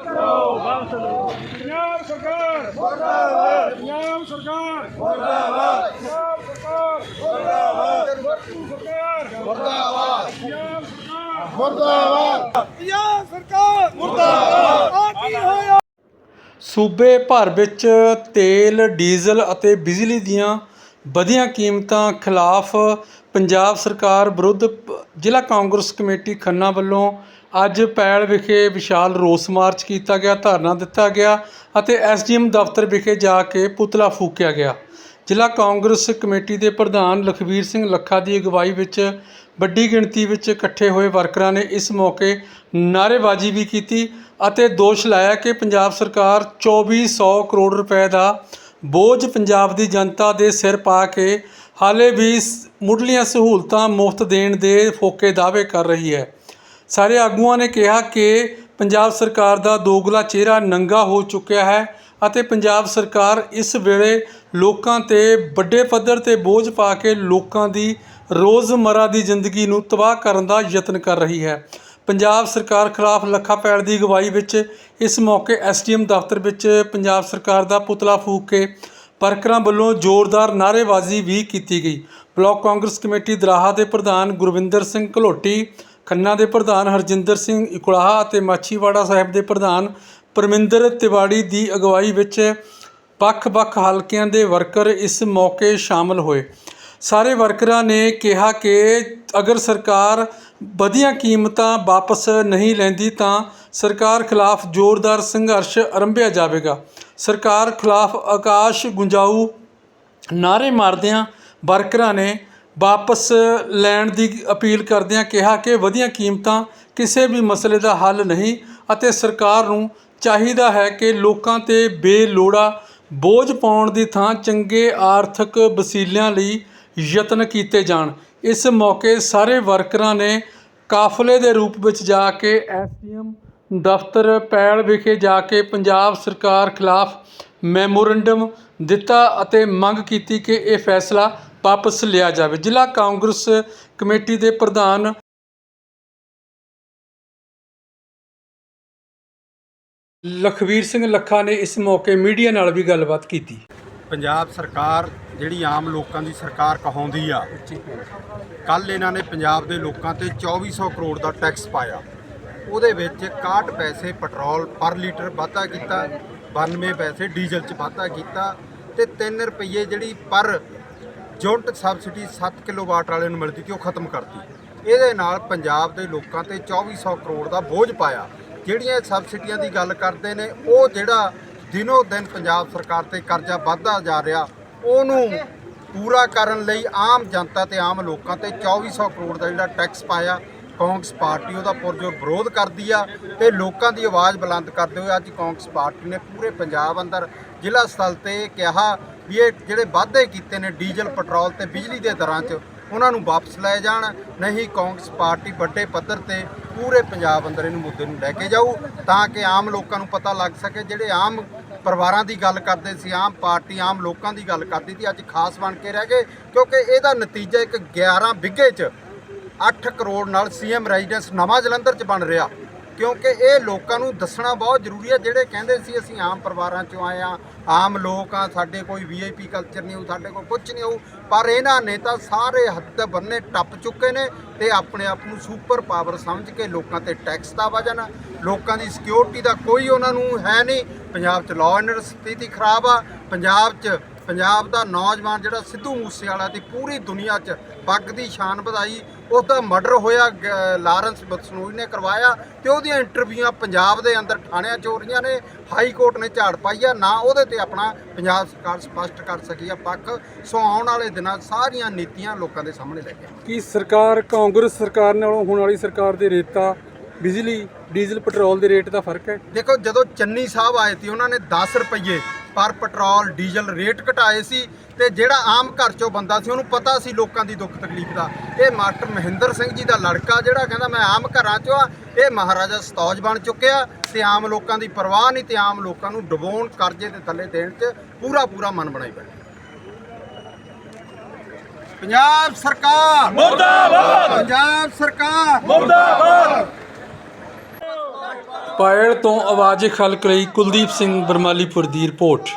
ਪੰਜਾਬ ਸਰਕਾਰ ਮੁਰਦਾਬਾਦ ਪੰਜਾਬ ਸਰਕਾਰ ਮੁਰਦਾਬਾਦ ਪੰਜਾਬ ਸਰਕਾਰ ਮੁਰਦਾਬਾਦ ਪੰਜਾਬ ਸਰਕਾਰ ਮੁਰਦਾਬਾਦ ਪੰਜਾਬ ਸਰਕਾਰ ਮੁਰਦਾਬਾਦ ਆ ਕੀ ਹੋਇਆ ਸੂਬੇ ਭਰ ਵਿੱਚ ਤੇਲ, ਡੀਜ਼ਲ ਅਤੇ ਬਿਜਲੀ ਦੀਆਂ ਵਧੀਆਂ ਕੀਮਤਾਂ ਖਿਲਾਫ ਪੰਜਾਬ ਸਰਕਾਰ ਵਿਰੁੱਧ ਜ਼ਿਲ੍ਹਾ ਕਾਂਗਰਸ ਕਮੇਟੀ ਖੰਨਾ ਵੱਲੋਂ ਅੱਜ ਪੈਲ ਵਿਖੇ ਵਿਸ਼ਾਲ ਰੋਸ ਮਾਰਚ ਕੀਤਾ ਗਿਆ, ਧਰਨਾ ਦਿੱਤਾ ਗਿਆ ਅਤੇ ਐਸਡੀਐਮ ਦਫ਼ਤਰ ਵਿਖੇ ਜਾ ਕੇ ਪੁਤਲਾ ਫੂਕਿਆ ਗਿਆ। ਜ਼ਿਲ੍ਹਾ ਕਾਂਗਰਸ ਕਮੇਟੀ ਦੇ ਪ੍ਰਧਾਨ ਲਖਵੀਰ ਸਿੰਘ ਲੱਖਾ ਦੀ ਅਗਵਾਈ ਵਿੱਚ ਵੱਡੀ ਗਿਣਤੀ ਵਿੱਚ ਇਕੱਠੇ ਹੋਏ ਵਰਕਰਾਂ ਨੇ ਇਸ ਮੌਕੇ ਨਾਅਰੇਬਾਜ਼ੀ ਵੀ ਕੀਤੀ ਅਤੇ ਦੋਸ਼ ਲਾਇਆ ਕਿ ਪੰਜਾਬ ਸਰਕਾਰ 2400 ਕਰੋੜ ਰੁਪਏ ਦਾ ਬੋਝ ਪੰਜਾਬ ਦੀ ਜਨਤਾ ਦੇ ਸਿਰ ਪਾ ਕੇ ਹਾਲੇ ਵੀ ਮੁੱਢਲੀਆਂ ਸਹੂਲਤਾਂ ਮੁਫਤ ਦੇਣ ਦੇ ਫੋਕੇ ਦਾਅਵੇ ਕਰ ਰਹੀ ਹੈ। ਸਾਰੇ ਆਗੂਆਂ ਨੇ ਕਿਹਾ ਕਿ ਪੰਜਾਬ ਸਰਕਾਰ ਦਾ ਦੋਗਲਾ ਚਿਹਰਾ ਨੰਗਾ ਹੋ ਚੁੱਕਿਆ ਹੈ ਅਤੇ ਪੰਜਾਬ ਸਰਕਾਰ ਇਸ ਵੇਲੇ ਲੋਕਾਂ ਤੇ ਵੱਡੇ ਪੱਧਰ ਤੇ ਬੋਝ ਪਾ ਕੇ ਲੋਕਾਂ ਦੀ ਰੋਜ਼ਮਰਾ ਦੀ ਜ਼ਿੰਦਗੀ ਨੂੰ ਤਬਾਹ ਕਰਨ ਦਾ ਯਤਨ ਕਰ ਰਹੀ ਹੈ। ਪੰਜਾਬ ਸਰਕਾਰ ਖਿਲਾਫ ਲੱਖਾ ਪੈੜ ਦੀ ਅਗਵਾਈ ਵਿੱਚ ਇਸ ਮੌਕੇ ਐਸਡੀਐਮ ਦਫ਼ਤਰ ਵਿੱਚ ਪੰਜਾਬ ਸਰਕਾਰ ਦਾ ਪੁਤਲਾ ਫੂਕ ਕੇ ਵਰਕਰਾਂ ਵੱਲੋਂ ਜ਼ੋਰਦਾਰ ਨਾਅਰੇਬਾਜ਼ੀ ਵੀ ਕੀਤੀ ਗਈ। ਬਲਾਕ ਕਾਂਗਰਸ ਕਮੇਟੀ ਦਰਾਹਾ ਦੇ ਪ੍ਰਧਾਨ ਗੁਰਵਿੰਦਰ ਸਿੰਘ ਘਲੋਟੀ ਖੰਨਾ ਦੇ ਪ੍ਰਧਾਨ ਹਰਜਿੰਦਰ ਸਿੰਘ ਇਕੁਲਾਹਾ ਅਤੇ ਮਾਛੀਵਾੜਾ ਸਾਹਿਬ ਦੇ ਪ੍ਰਧਾਨ ਪਰਮਿੰਦਰ ਤਿਵਾੜੀ ਦੀ ਅਗਵਾਈ ਵਿੱਚ ਵੱਖ-ਵੱਖ ਹਲਕਿਆਂ ਦੇ ਵਰਕਰ ਇਸ ਮੌਕੇ ਸ਼ਾਮਲ ਹੋਏ। ਸਾਰੇ ਵਰਕਰਾਂ ਨੇ ਕਿਹਾ ਕਿ ਅਗਰ ਸਰਕਾਰ ਵਧੀਆਂ ਕੀਮਤਾਂ ਵਾਪਸ ਨਹੀਂ ਲੈਂਦੀ ਤਾਂ ਸਰਕਾਰ ਖਿਲਾਫ ਜ਼ੋਰਦਾਰ ਸੰਘਰਸ਼ ਆਰੰਭਿਆ ਜਾਵੇਗਾ। ਸਰਕਾਰ ਖਿਲਾਫ ਆਕਾਸ਼ ਗੁੰਜਾਊ ਨਾਅਰੇ ਮਾਰਦਿਆਂ ਵਰਕਰਾਂ ਨੇ ਵਾਪਸ ਲੈਣ ਦੀ ਅਪੀਲ ਕਰਦਿਆਂ ਕਿਹਾ ਕਿ ਵਧੀਆਂ ਕੀਮਤਾਂ ਕਿਸੇ ਵੀ ਮਸਲੇ ਦਾ ਹੱਲ ਨਹੀਂ ਅਤੇ ਸਰਕਾਰ ਨੂੰ ਚਾਹੀਦਾ ਹੈ ਕਿ ਲੋਕਾਂ ਤੇ ਬੇਲੋੜਾ ਬੋਝ ਪਾਉਣ ਦੀ ਥਾਂ ਚੰਗੇ ਆਰਥਿਕ ਵਸੀਲਿਆਂ ਲਈ ਯਤਨ ਕੀਤੇ ਜਾਣ। ਇਸ ਮੌਕੇ ਸਾਰੇ ਵਰਕਰਾਂ ਨੇ ਕਾਫਲੇ ਦੇ ਰੂਪ ਵਿੱਚ ਜਾ ਕੇ ਐਸਡੀਐਮ ਦਫ਼ਤਰ ਪੈਲ ਵਿਖੇ ਜਾ ਕੇ ਪੰਜਾਬ ਸਰਕਾਰ ਖਿਲਾਫ ਮੈਮੋਰੰਡਮ ਦਿੱਤਾ ਅਤੇ ਮੰਗ ਕੀਤੀ ਕਿ ਇਹ ਫੈਸਲਾ ਵਾਪਸ ਲਿਆ ਜਾਵੇ। ਜ਼ਿਲ੍ਹਾ ਕਾਂਗਰਸ ਕਮੇਟੀ ਦੇ ਪ੍ਰਧਾਨ ਲਖਵੀਰ ਸਿੰਘ ਲੱਖਾ ਨੇ ਇਸ ਮੌਕੇ ਮੀਡੀਆ ਨਾਲ ਵੀ ਗੱਲਬਾਤ ਕੀਤੀ। ਪੰਜਾਬ ਸਰਕਾਰ ਜਿਹੜੀ ਆਮ ਲੋਕਾਂ ਦੀ ਸਰਕਾਰ ਕਹਾਉਂਦੀ ਆ ਕੱਲ ਇਹਨਾਂ ਨੇ ਪੰਜਾਬ ਦੇ ਲੋਕਾਂ ਤੇ 2400 ਕਰੋੜ ਦਾ ਟੈਕਸ ਪਾਇਆ। ਉਹਦੇ ਵਿੱਚ 61 ਪੈਸੇ ਪੈਟਰੋਲ ਪਰ ਲੀਟਰ ਵਾਧਾ ਕੀਤਾ 92 ਪੈਸੇ ਡੀਜ਼ਲ 'ਚ ਵਾਧਾ ਕੀਤਾ ਤੇ 3 ਰੁਪਏ ਜਿਹੜੀ ਪਰ ਯੂਨਿਟ ਸਬਸਿਡੀ 7 ਕਿਲੋਵਾਟ ਵਾਲੇ ਨੂੰ ਮਿਲਦੀ ਸੀ ਉਹ ਖਤਮ ਕਰਤੀ। ਇਹਦੇ ਨਾਲ ਪੰਜਾਬ ਦੇ ਲੋਕਾਂ ਤੇ 2400 ਕਰੋੜ ਦਾ ਬੋਝ ਪਾਇਆ। ਜਿਹੜੀਆਂ ਸਬਸਿਡੀਆਂ ਦੀ ਗੱਲ ਕਰਦੇ ਨੇ, ਉਹ ਜਿਹੜਾ ਦਿਨੋ ਦਿਨ ਪੰਜਾਬ ਸਰਕਾਰ ਤੇ ਕਰਜ਼ਾ ਵੱਧਦਾ ਜਾ ਰਿਹਾ, ਉਹਨੂੰ ਪੂਰਾ ਕਰਨ ਲਈ ਆਮ ਜਨਤਾ ਤੇ ਆਮ ਲੋਕਾਂ ਤੇ 2400 ਕਰੋੜ ਦਾ ਜਿਹੜਾ ਟੈਕਸ ਪਾਇਆ। ਕਾਂਗਰਸ ਪਾਰਟੀ ਉਹਦਾ ਪੁਰਜੋਰ ਵਿਰੋਧ ਕਰਦੀ ਆ ਤੇ ਲੋਕਾਂ ਦੀ ਆਵਾਜ਼ ਬੁਲੰਦ ਕਰਦੇ ਹੋਏ ਅੱਜ ਕਾਂਗਰਸ ਪਾਰਟੀ ਨੇ ਪੂਰੇ ਪੰਜਾਬ ਅੰਦਰ ਜ਼ਿਲ੍ਹਾ ਸਥਲ ਤੇ ਕਿਹਾ ਵੀ ਇਹ ਜਿਹੜੇ ਵਾਅਦੇ ਕੀਤੇ ਨੇ ਡੀਜ਼ਲ, ਪੈਟਰੋਲ ਤੇ ਬਿਜਲੀ ਦੇ ਦਰਾਂ 'ਚ, ਉਹਨਾਂ ਨੂੰ ਵਾਪਸ ਲੈ ਜਾਣ। ਨਹੀਂ ਕਾਂਗਰਸ ਪਾਰਟੀ ਵੱਡੇ ਪੱਧਰ ਤੇ ਪੂਰੇ ਪੰਜਾਬ ਅੰਦਰ ਇਹਨੂੰ ਮੁੱਦੇ ਨੂੰ ਲੈ ਕੇ ਜਾਊ, ਤਾਂ ਕਿ ਆਮ ਲੋਕਾਂ ਨੂੰ ਪਤਾ ਲੱਗ ਸਕੇ। ਜਿਹੜੇ ਆਮ ਪਰਿਵਾਰਾਂ ਦੀ ਗੱਲ ਕਰਦੇ ਸੀ, ਆਮ ਪਾਰਟੀ ਆਮ ਲੋਕਾਂ ਦੀ ਗੱਲ ਕਰਦੀ ਸੀ, ਅੱਜ ਖਾਸ ਬਣ ਕੇ ਰਹਿ ਗਏ, ਕਿਉਂਕਿ ਇਹਦਾ ਨਤੀਜਾ ਇੱਕ 11 ਬਿੱਗੇ 'ਚ 8 ਕਰੋੜ ਨਾਲ ਸੀਐਮ ਰੈਜ਼ੀਡੈਂਸ ਨਵਾਂ ਜਲੰਧਰ 'ਚ ਬਣ ਰਿਹਾ। ਕਿਉਂਕਿ ਇਹ ਲੋਕਾਂ ਨੂੰ ਦੱਸਣਾ ਬਹੁਤ ਜ਼ਰੂਰੀ ਹੈ ਜਿਹੜੇ ਕਹਿੰਦੇ ਸੀ ਅਸੀਂ ਆਮ ਪਰਿਵਾਰਾਂ 'ਚੋਂ ਆਏ ਆ, ਆਮ ਲੋਕ ਆ, ਸਾਡੇ ਕੋਈ ਵੀਆਈਪੀ ਕਲਚਰ ਨਹੀਂ ਹੋਊ, ਸਾਡੇ ਕੋਲ ਕੁਝ ਨਹੀਂ ਹੋਊ, ਪਰ ਇਹਨਾਂ ਨੇ ਤਾਂ ਸਾਰੇ ਹੱਦ ਬੰਨੇ ਟੱਪ ਚੁੱਕੇ ਨੇ ਤੇ ਆਪਣੇ ਆਪ ਨੂੰ ਸੁਪਰ ਪਾਵਰ ਸਮਝ ਕੇ ਲੋਕਾਂ ਤੇ ਟੈਕਸ ਦਾ ਵਜਨ ਲੋਕਾਂ ਦੀ ਸਿਕਿਉਰਿਟੀ ਦਾ ਕੋਈ ਉਹਨਾਂ ਨੂੰ ਹੈ ਨਹੀਂ। ਪੰਜਾਬ 'ਚ ਲਾਅ ਐਂਡ ਸਥਿਤੀ ਖਰਾਬ ਆ, ਪੰਜਾਬ 'ਚ ਪੰਜਾਬ ਦਾ ਨੌਜਵਾਨ ਜਿਹੜਾ ਸਿੱਧੂ ਮੂਸੇਵਾਲਾ ਦੀ ਪੂਰੀ ਦੁਨੀਆ 'ਚ ਪੱਗ ਦੀ ਸ਼ਾਨ ਵਧਾਈ ਉਹਦਾ ਮਰਡਰ ਹੋਇਆ ਲਾਰੈਂਸ ਬਸਨੋਈ ਨੇ ਕਰਵਾਇਆ ਤੇ ਉਹਦੀਆਂ ਇੰਟਰਵਿਊਆਂ ਪੰਜਾਬ ਦੇ ਅੰਦਰ ਥਾਣਿਆਂ 'ਚ ਹੋ ਰਹੀਆਂ ਨੇ ਹਾਈ ਕੋਰਟ ਨੇ ਝਾੜ ਪਾਈ ਆ ਨਾ ਉਹਦੇ ਤੇ ਆਪਣਾ ਪੰਜਾਬ ਸਰਕਾਰ ਸਪਸ਼ਟ ਕਰ ਸਕੀ ਆ ਪੱਖ ਸੋ ਆਉਣ ਵਾਲੇ ਦਿਨਾਂ ਸਾਰੀਆਂ ਨੀਤੀਆਂ ਲੋਕਾਂ ਦੇ ਸਾਹਮਣੇ ਲੈ ਕੇ। ਕੀ ਸਰਕਾਰ ਕਾਂਗਰਸ ਸਰਕਾਰ ਨਾਲੋਂ ਹੁਣ ਵਾਲੀ ਸਰਕਾਰ ਦੇ ਰੇਟਾਂ ਬਿਜਲੀ ਡੀਜ਼ਲ ਪੈਟਰੋਲ ਦੇ ਰੇਟ ਦਾ ਫ਼ਰਕ ਹੈ ਦੇਖੋ ਜਦੋਂ ਚੰਨੀ ਸਾਹਿਬ ਆਏ ਸੀ ਉਹਨਾਂ ਨੇ 10 ਰੁਪਏ ਪਰ ਪੈਟਰੋਲ ਡੀਜ਼ਲ ਰੇਟ ਘਟਾਏ ਸੀ ਤੇ ਜਿਹੜਾ ਆਮ ਘਰ ਚੋਂ ਬੰਦਾ ਸੀ ਉਹਨੂੰ ਪਤਾ ਸੀ ਲੋਕਾਂ ਦੀ ਦੁੱਖ ਤਕਲੀਫ ਦਾ। ਇਹ ਮਾਸਟਰ ਮਹਿੰਦਰ ਸਿੰਘ ਜੀ ਦਾ ਲੜਕਾ ਜਿਹੜਾ ਕਹਿੰਦਾ ਮੈਂ ਆਮ ਘਰਾਂ ਚੋਂ ਆ ਇਹ ਮਹਾਰਾਜਾ ਸਤੌਜ ਬਣ ਚੁੱਕਿਆ ਤੇ ਆਮ ਲੋਕਾਂ ਦੀ ਪਰਵਾਹ ਨਹੀਂ ਤੇ ਆਮ ਲੋਕਾਂ ਨੂੰ ਡਬੋਣ ਕਰਜ਼ੇ ਦੇ ਥੱਲੇ ਦੇਣ 'ਚ ਪੂਰਾ ਪੂਰਾ ਮਨ ਬਣਾਈ ਬੈਠਾ। ਪੰਜਾਬ ਸਰਕਾਰ! ਮੁਰਦਾਬਾਦ! ਪੰਜਾਬ ਸਰਕਾਰ! ਮੁਰਦਾਬਾਦ! ਪਾਇਲ ਤੋਂ ਆਵਾਜ਼ ਖਲਕ ਲਈ ਕੁਲਦੀਪ ਸਿੰਘ ਬਰਮਾਲੀਪੁਰ ਦੀ ਰਿਪੋਰਟ।